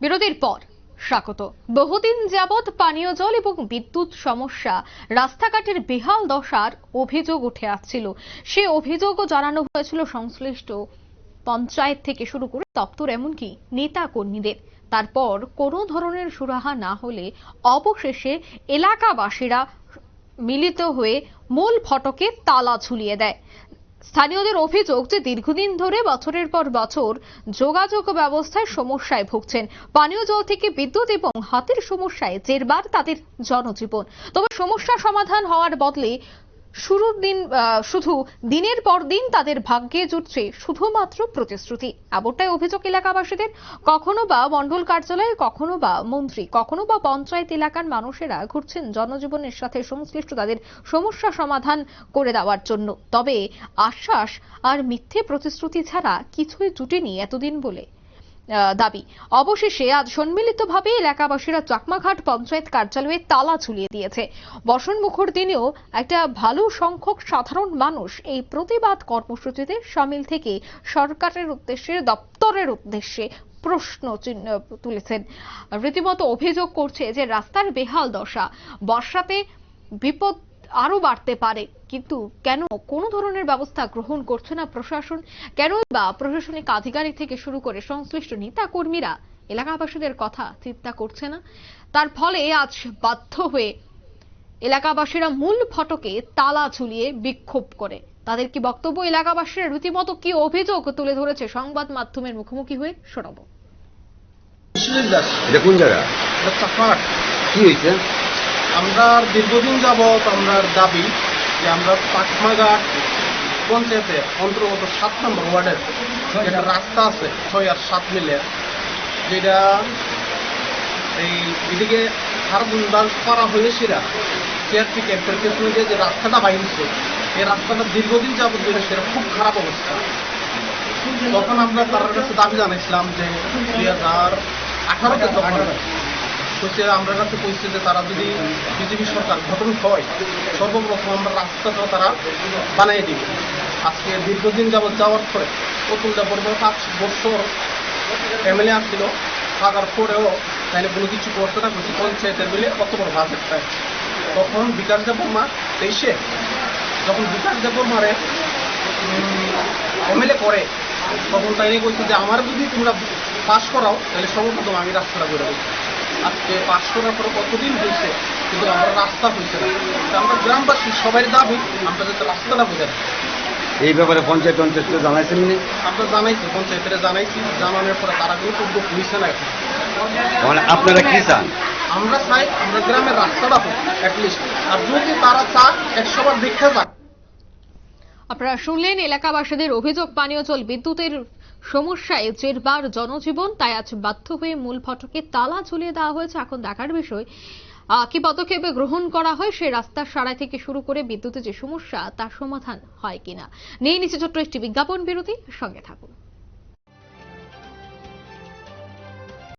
বিরতির পর স্বাগত। বহুদিন যাবৎ পানীয় জল এবং বিদ্যুৎ সমস্যা রাস্তাঘাটের বেহাল দশার অভিযোগ উঠে আসছিল। সে অভিযোগও জানানো হয়েছিল সংশ্লিষ্ট পঞ্চায়েত থেকে শুরু করে দপ্তর, এমনকি নেতা কর্মীদের তারপর কোনো ধরনের সুরাহা না হলে অবশেষে এলাকাবাসীরা মিলিত হয়ে মূল ফটকে তালা ঝুলিয়ে দেয়। স্থানীয়দের অভিযোগ যে দীর্ঘদিন ধরে বছরের পর বছর যোগাযোগ ব্যবস্থায় সমস্যায় ভুগছেন। পানীয় জল থেকে বিদ্যুৎ এবং হাতের সমস্যায় জেরবার তাদের জনজীবন। তবে সমস্যা সমাধান হওয়ার বদলে শুরুর দিন শুধু দিনের পর দিন তাদের ভাগ্যে জুটছে শুধুমাত্র প্রতিশ্রুতি। এমনটাই অভিযোগ এলাকাবাসীদের। কখনো বা মন্ডল কার্যালয়ে, কখনো বা মন্ত্রী, কখনো বা পঞ্চায়েত এলাকার মানুষেরা ঘুরছেন জনজীবনের সাথে সংশ্লিষ্ট তাদের সমস্যা সমাধান করে দেওয়ার জন্য। তবে আশ্বাস আর মিথ্যে প্রতিশ্রুতি ছাড়া কিছুই জুটেনি এতদিন বলে। দাবি। অবশেষে আজ সম্মিলিতভাবে এলাকাবাসীরা চাকমাঘাট পঞ্চায়েত কার্যালয়ে তালা ঝুলিয়ে দিয়েছে। বর্ষণ মুখর দিনেও একটা ভালো সংখ্যক সাধারণ মানুষ এই প্রতিবাদ কর্মসূচিতে সামিল থেকে সরকারের উদ্দেশ্যে, দপ্তরের উদ্দেশ্যে প্রশ্ন চিহ্ন তুলেছেন। রীতিমতো অভিযোগ করছে যে রাস্তার বেহাল দশা। বর্ষাতে বিপদ আরও বাড়তে পারে। কিন্তু কেন কোনো ধরনের ব্যবস্থা গ্রহণ করছে না প্রশাসন? কেন বা প্রশাসনিক আধিকারিক থেকে শুরু করে সংশ্লিষ্ট নেতা কর্মীরা এলাকাবাসীদের কথা চিন্তা করছে না? তার ফলে আজ বাধ্য হয়ে এলাকাবাসীরা মূল ফটকে তালা ঝুলিয়ে বিক্ষোভ করে। তাদের কি বক্তব্য? এলাকাবাসীরা রীতিমতো কি অভিযোগ তুলে ধরেছে? সংবাদ মাধ্যমের মুখোমুখি হয়ে শোনাবো। এটা কোন জায়গা? কি হয়েছে? আমরা দীর্ঘদিন যাবৎ আমরা দাবি যে আমরা পাটমাঘাট পঞ্চায়েতে অন্তর্গত সাত নম্বর ওয়ার্ডের যেটা রাস্তা আছে ছয় আর সাত মিলে, যেটা এই এদিকে হারবুন্দার পাড়া হয়ে সেরা চেয়ারটি ক্যাম্পের পেছনে যে রাস্তাটা বাইরেছে এই রাস্তাটা দীর্ঘদিন যাবৎ ধরে সেটা খুব খারাপ অবস্থা। তখন আমরা তার কাছে দাবি জানাইছিলাম যে দুই হাজার আঠারোতে তখন হচ্ছে আমরা কাছে কইছে যে তারা যদি বিজেপি সরকার গঠন হয়, সর্বপ্রথম আমরা রাস্তাটা তারা বানিয়ে দিবে। আজকে দীর্ঘদিন যাবৎ যাওয়ার পরে অতুলটা বর্গ পাঁচ বছর ফ্যামিলি আসছিল থাকার পরেও তাহলে কোনো কিছু করতে না করছি পঞ্চায়েতের মিলে কত বড় বাজেট পায় তখন বিকাশ দেবর্মা তেইশে যখন বিকাশ দেবর্মারে এমএলএ করে, তখন তাইলে কইছে যে আমার যদি তোমরা পাস করাও তাহলে সর্বপ্রথম আমি রাস্তাটা করে আজকে পাস করার পর কতদিন হয়েছে কিন্তু আমরা রাস্তা হয়েছে না। আমরা গ্রামবাসী সবাই দাবি আমরা যাতে রাস্তাটা বুঝে এই ব্যাপারে পঞ্চায়েত পঞ্চায়েত জানাইছেন নি? আমরা জানাইছি পঞ্চায়েতের জানাইছি জানানোর পরে তারা কিন্তু উদ্যোগ হয়েছে না এখন। মানে আপনারা কি চান? আমরা চাই আমরা গ্রামের রাস্তাটা হোক অ্যাটলিস্ট আর যদি তারা চায় একশো বার দেখতে যাক আপনারা শুনলেন এলাকাবাসীদের অভিযোগ পানীয় জল বিদ্যুতের সমস্যায় জেরবার জনজীবন, তাই আজ বাধ্য হয়ে মূল ফটকে তালা ঝুলিয়ে দেওয়া হয়েছে। এখন দেখার বিষয় কি পদক্ষেপে গ্রহণ করা হয়, সে রাস্তার সারাই থেকে শুরু করে বিদ্যুতের যে সমস্যা, তার সমাধান হয় কিনা? নিয়ে নিচে ছোট্ট একটি বিজ্ঞাপন বিরতি, সঙ্গে থাকুন।